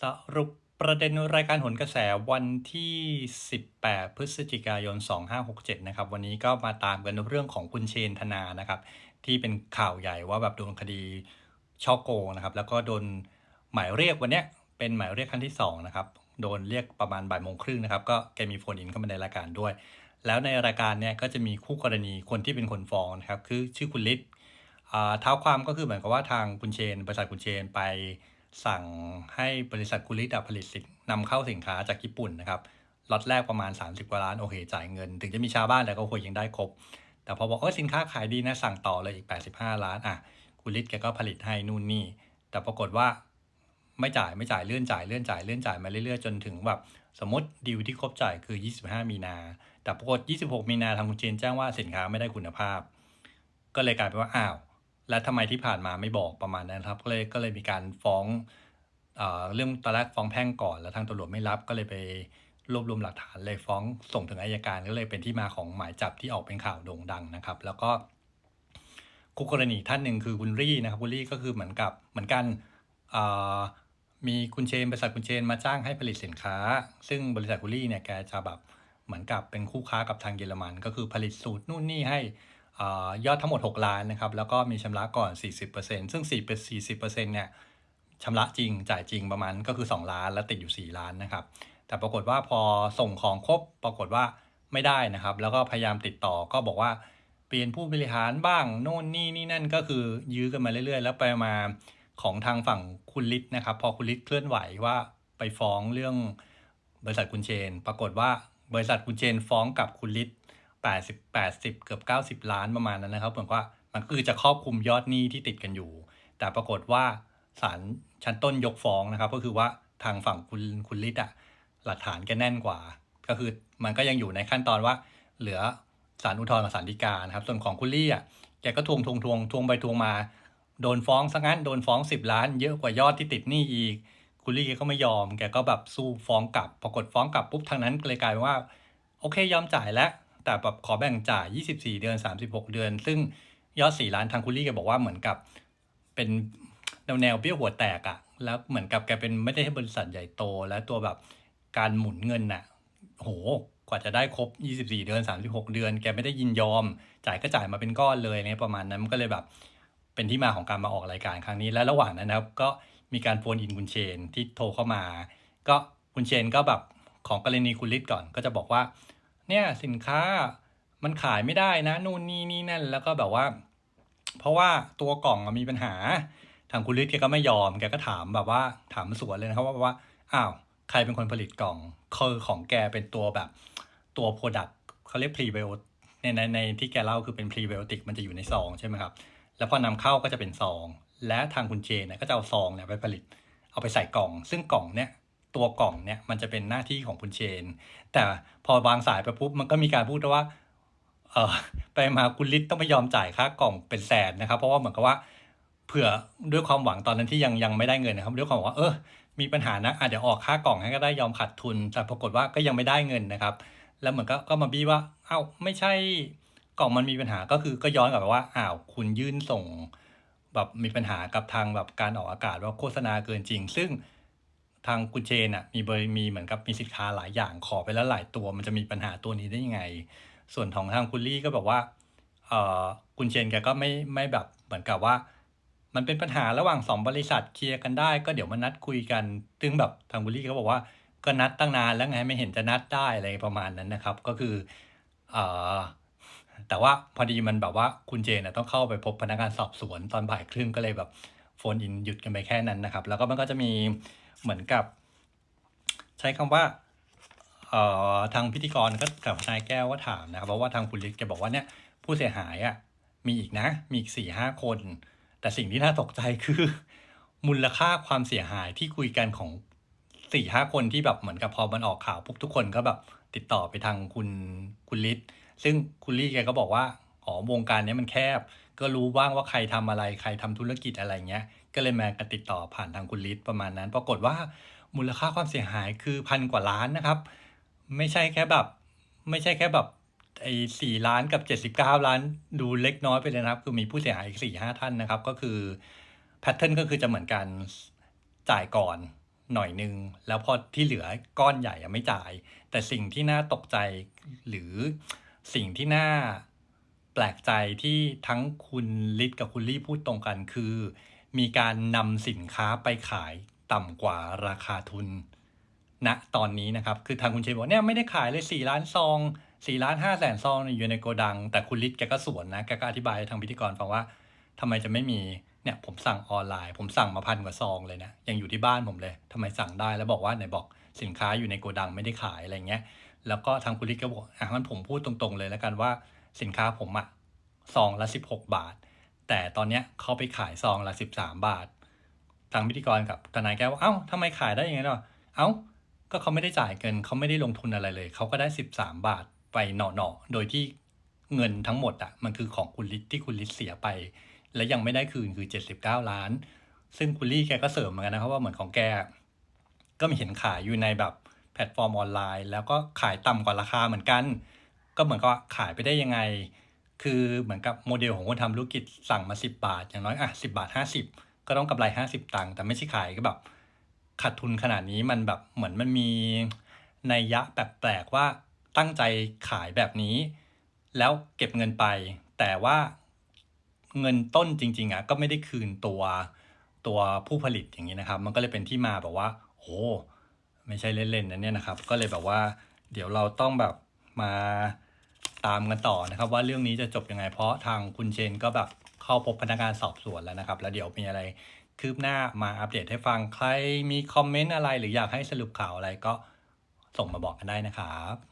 สรุปประเด็นรายการหนกระแสวันที่ 18 พฤศจิกายน 2567 นะครับ วันนี้ก็มาตามกันเรื่องของคุณเชนธนานะครับ ที่เป็นข่าวใหญ่ว่าแบบโดนคดีช่อโกงนะครับ แล้วก็โดนหมายเรียกวันนี้เป็นหมายเรียกครั้งที่ 2 นะครับ โดนเรียกประมาณบ่ายโมงครึ่งนะครับ ก็แกมีโฟนอินเข้ามาในรายการด้วย แล้วในรายการเนี่ยก็จะมีคู่กรณีคนที่เป็นคนฟ้องนะครับ คือชื่อคุณฤทธิ์อ่าเท้าความก็คือเหมือนกับว่าทางคุณเชนบริษัทคุณเชนไป สั่งให้บริษัทกุลิตอะผลิตสินนำเข้าสินค้าจากญี่ปุ่นนะครับล็อตแรกประมาณ 30 กว่าล้านโอเคจ่ายเงิน ถึงจะมีชาวบ้านแต่ก็ควรยังได้ครบ แต่พอบอกเออสินค้าขายดีนะสั่งต่อเลยอีก 85 ล้านอะกุลิตแกก็ผลิตให้นู่นนี่ แต่ปรากฏว่าไม่จ่ายไม่จ่ายเลื่อนจ่ายเลื่อนจ่ายเลื่อนจ่ายมาเรื่อยๆจนถึงแบบสมมติดีลที่ครบจ่ายคือ 25 มีนา แต่ปรากฏ 26 มีนาทางคุณเชนแจ้งว่าสินค้าไม่ได้คุณภาพ ก็เลยกลายเป็นว่าอ้าว แล้วทำไมที่ผ่านมาไม่บอกประมาณนั้นครับก็เลยก็เลยมีการฟ้องเอเรื่องตอนแรกฟ้องแพ่งก่อน แล้วทางตำรวจไม่รับก็เลยไปรวบรวมหลักฐานเลยฟ้องส่งถึงอายการก็เลยเป็นที่มาของหมายจับที่ออกเป็นข่าวโด่งดังนะครับ แล้วก็คู่กรณีท่านหนึ่งคือคุณรี่นะครับคุณรี่ก็คือเหมือนกับเหมือนกันมีคุณเชนบริษัทคุณเชนมาจ้างให้ผลิตสินค้า ซึ่งบริษัทคุณรี่เนี่ยแกจะแบบเหมือนกับเป็นคู่ค้ากับทางเยอรมัน ก็คือผลิตสูตรนู่นนี่ให้ ยอดทั้งหมด 6 ล้านนะครับ แล้วก็มีชำระก่อน 40%ซึ่ง4เป็น40%เนี่ยชำระจริงจ่ายจริงประมาณก็คือ 2 ล้าน แล้วติดอยู่ 4 ล้านนะครับ แต่ปรากฏว่าพอส่งของครบปรากฏว่าไม่ได้นะครับ แล้วก็พยายามติดต่อก็บอกว่าเปลี่ยนผู้บริหารบ้างโน่นนี่นี่นั่นก็คือยื้อกันมาเรื่อย ๆ แล้วไปมาของทางฝั่งคุณฤทธิ์นะครับ พอคุณฤทธิ์เคลื่อนไหวว่าไปฟ้องเรื่องบริษัทคุณเชน ปรากฏว่าบริษัทคุณเชนฟ้องกับคุณฤทธิ์ 80 80 เกือบ 90 ล้านประมาณนั้นนะครับเหมือนว่ามันคือจะครอบคลุมยอดหนี้ที่ติดกันอยู่ แต่ปรากฏว่าศาลชั้นต้นยกฟ้องนะครับ ก็คือว่าทางฝั่งคุณคุณฤทธิ์อะหลักฐานแกแน่นกว่า ก็คือมันก็ยังอยู่ในขั้นตอนว่า เหลือศาลอุทธรณ์กับศาลฎีกานะครับ ส่วนของคุณลี่อะแกก็ทวงทวงทวงทวงไปทวงมาโดนฟ้องซะงั้นโดนฟ้อง 10 ล้าน เยอะกว่ายอดที่ติดหนี้อีก คุณลี่แกก็ไม่ยอม แกก็แบบสู้ฟ้องกลับ ปรากฏฟ้องกลับปุ๊บทางนั้นเลยกลายเป็นว่า โอเคยอมจ่ายแล้ว แต่แบบขอแบ่งจ่าย 24 เดือน 36 เดือน ซึ่งยอด 4 ล้านทางคุณลี่แกบอกว่าเหมือนกับเป็นแนวแนวเบี้ยวหัวแตกอะแล้วเหมือนกับแกเป็นไม่ได้ให้บริษัทใหญ่โต และตัวแบบการหมุนเงินน่ะโหกว่าจะได้ครบ 24 เดือน 36 เดือน แกไม่ได้ยินยอม จ่ายก็จ่ายมาเป็นก้อนเลยเนี่ยประมาณนั้นมันก็เลยแบบ เป็นที่มาของการมาออกรายการครั้งนี้ และระหว่างนั้นนะครับ ก็มีการโฟนอินคุณเชนที่โทรเข้ามา ก็คุณเชนก็แบบของกรณีคุณฤทธิ์ก่อน ก็จะบอกว่า เนี่ยสินค้ามันขายไม่ได้นะนู่นนี่นี่นั่นแล้วก็แบบว่า เพราะว่าตัวกล่องมีปัญหา ทางคุณฤทธิ์แกก็ไม่ยอมแกก็ถามแบบว่าถามสวนเลยนะครับว่าว่าอ้าวใครเป็นคนผลิตกล่องคือของแกเป็นตัวแบบตัวโปรดักเขาเรียกพรีไบโอในในในที่แกเล่าคือเป็นพรีไบโอติกมันจะอยู่ในซองใช่ไหมครับ แล้วพอนำเข้าก็จะเป็นซอง และทางคุณเจเนี่ยก็จะเอาซองเนี่ยไปผลิต เอาไปใส่กล่อง ซึ่งกล่องเนี่ย ตัวกล่องเนี่ยมันจะเป็นหน้าที่ของคุณเชน แต่พอวางสายไปปุ๊บมันก็มีการพูดว่าเออไปมาคุณฤทธิ์ต้องไม่ยอมจ่ายค่ากล่องเป็นแสนนะครับ เพราะว่าเหมือนกับว่าเผื่อด้วยความหวังตอนนั้นที่ยังยังไม่ได้เงินนะครับด้วยความว่าเออมีปัญหานะอะเดี๋ยวออกค่ากล่องให้ก็ได้ยอมขาดทุน แต่ปรากฏว่าก็ยังไม่ได้เงินนะครับ แล้วเหมือนก็ก็มาบี้ว่าเอ้าไม่ใช่กล่องมันมีปัญหาก็คือก็ย้อนกลับไปว่าอ้าวคุณยื่นส่งแบบมีปัญหากับทางแบบการออกอากาศว่าโฆษณาเกินจริง ซึ่ง ทางคุณเชนอะมีบริมีเหมือนกับมีสินค้าหลายอย่างขอไปแล้วหลายตัว มันจะมีปัญหาตัวนี้ได้ยังไง ส่วนของทางคุณลี่ก็บอกว่าเออคุณเชนแกก็ไม่ไม่แบบเหมือนกับว่า มันเป็นปัญหาระหว่างสองบริษัทเคลียร์กันได้ ก็เดี๋ยวมานัดคุยกันซึ่งแบบทางคุณลี่ก็บอกว่าก็นัดตั้งนานแล้วไงไม่เห็นจะนัดได้อะไรประมาณนั้นนะครับ ก็คือเออแต่ว่าพอดีมันแบบว่าคุณเจนนะต้องเข้าไปพบพนักงานสอบสวนตอนบ่ายครึ่งก็เลยแบบโฟนอินหยุดกันไปแค่นั้นนะครับ แล้วก็มันก็จะมี เหมือนกับ ใช้คำว่าเอ่อทางพิธีกรก็กับนายแก้วว่าถามนะครับเพราะว่าทางคุณฤทธิ์แกบอกว่าเนี่ยผู้เสียหายอะมีอีกนะ มีอีกสี่ห้าคน แต่สิ่งที่น่าตกใจคือ มูลค่าความเสียหายที่คุยกันของสี่ห้าคนที่แบบเหมือนกับพอมันออกข่าวปุ๊บทุกคนก็แบบติดต่อไปทางคุณคุณฤทธิ์ซึ่งคุณลี่แกก็บอกว่าอ๋อวงการเนี้ยมันแคบ ก็รู้บ้างว่าใครทำอะไร ใครทำธุรกิจอะไรเงี้ย ก็เลยมากติดต่อผ่านทางคุณฤทธิ์ประมาณนั้น ปรากฏว่ามูลค่าความเสียหายคือพันกว่าล้านนะครับ ไม่ใช่แค่แบบ ไม่ใช่แค่แบบไอ้สี่ล้านกับเจ็ดสิบเก้าล้าน ดูเล็กน้อยไปเลยนะครับ คือมีผู้เสียหายอีกสี่ห้าท่านนะครับ ก็คือแพทเทิร์นก็คือจะเหมือนกันจ่ายก่อนหน่อยนึง แล้วพอที่เหลือก้อนใหญ่ไม่จ่าย แต่สิ่งที่น่าตกใจหรือสิ่งที่น่า ปลกใจที่ทั้งคุณลิศกับคุณลี่พูดตรงกันคือ มีการนำสินค้าไปขายต่ำกว่าราคาทุนณตอนนี้นะครับ คือทางคุณเชนบอกเนี่ยไม่ได้ขายเลยสี่ล้านซองสี่ล้านห้าแสนซองอยู่ในโกดัง แต่คุณลิศแกก็สวนนะแกก็อธิบายทางพิธีกรฟังว่าทำไมจะไม่มีเนี่ยผมสั่งออนไลน์ ผมสั่งมาพันกว่าซองเลยนะยังอยู่ที่บ้านผมเลยทำไมสั่งได้แล้วบอกว่าไหนบอกสินค้าอยู่ในโกดังไม่ได้ขายอะไรเงี้ยแล้วก็ทางคุณลิศก็บอกอะงั้นผมพูดตรงๆเลยแล้วกันว่า สินค้าผมอะซองละสิบหกบาท แต่ตอนเนี้ยเขาไปขายซองละสิบสามบาท ทางพิธีกรกับทนายแก้วว่าเอ้าทำไมขายได้อยังไงเนาะเอ้า ก็เขาไม่ได้จ่ายเงินเขาไม่ได้ลงทุนอะไรเลย เขาก็ได้สิบสามบาทไปหน่อๆ โดยที่เงินทั้งหมดอะมันคือของคุณลิศที่คุณลิศเสียไป และยังไม่ได้คืนคือเจ็ดสิบเก้าล้าน ซึ่งคุณลี่แกก็เสริมเหมือนกันนะครับว่าเหมือนของแก ก็มีเห็นขายอยู่ในแบบแพลตฟอร์มออนไลน์ แล้วก็ขายต่ำกว่าราคาเหมือนกัน ก็เหมือนกับขายไปได้ยังไง คือเหมือนกับโมเดลของคนทำธุรกิจสั่งมา 10 บาท อย่างน้อยอะ10บาท 50 ก็ต้องกำไร 50 ตังค์แต่ไม่ใช่ขายก็แบบขาดทุนขนาดนี้มันแบบเหมือนมันมีนัยยะแปลกๆว่าตั้งใจขายแบบนี้ แล้วเก็บเงินไป แต่ว่าเงินต้นจริงๆอะก็ไม่ได้คืนตัวตัวผู้ผลิตอย่างนี้นะครับ มันก็เลยเป็นที่มาแบบว่า โอ้ไม่ใช่เล่นๆนะเนี่ยนะครับ ก็เลยแบบว่า เดี๋ยวเราต้องแบบมา ตามกันต่อนะครับว่าเรื่องนี้จะจบยังไง เพราะทางคุณเชนก็แบบเข้าพบพนักงานสอบสวนแล้วนะครับ แล้วเดี๋ยวมีอะไรคืบหน้ามาอัปเดตให้ฟังใครมีคอมเมนต์อะไร หรืออยากให้สรุปข่าวอะไรก็ส่งมาบอกกันได้นะครับ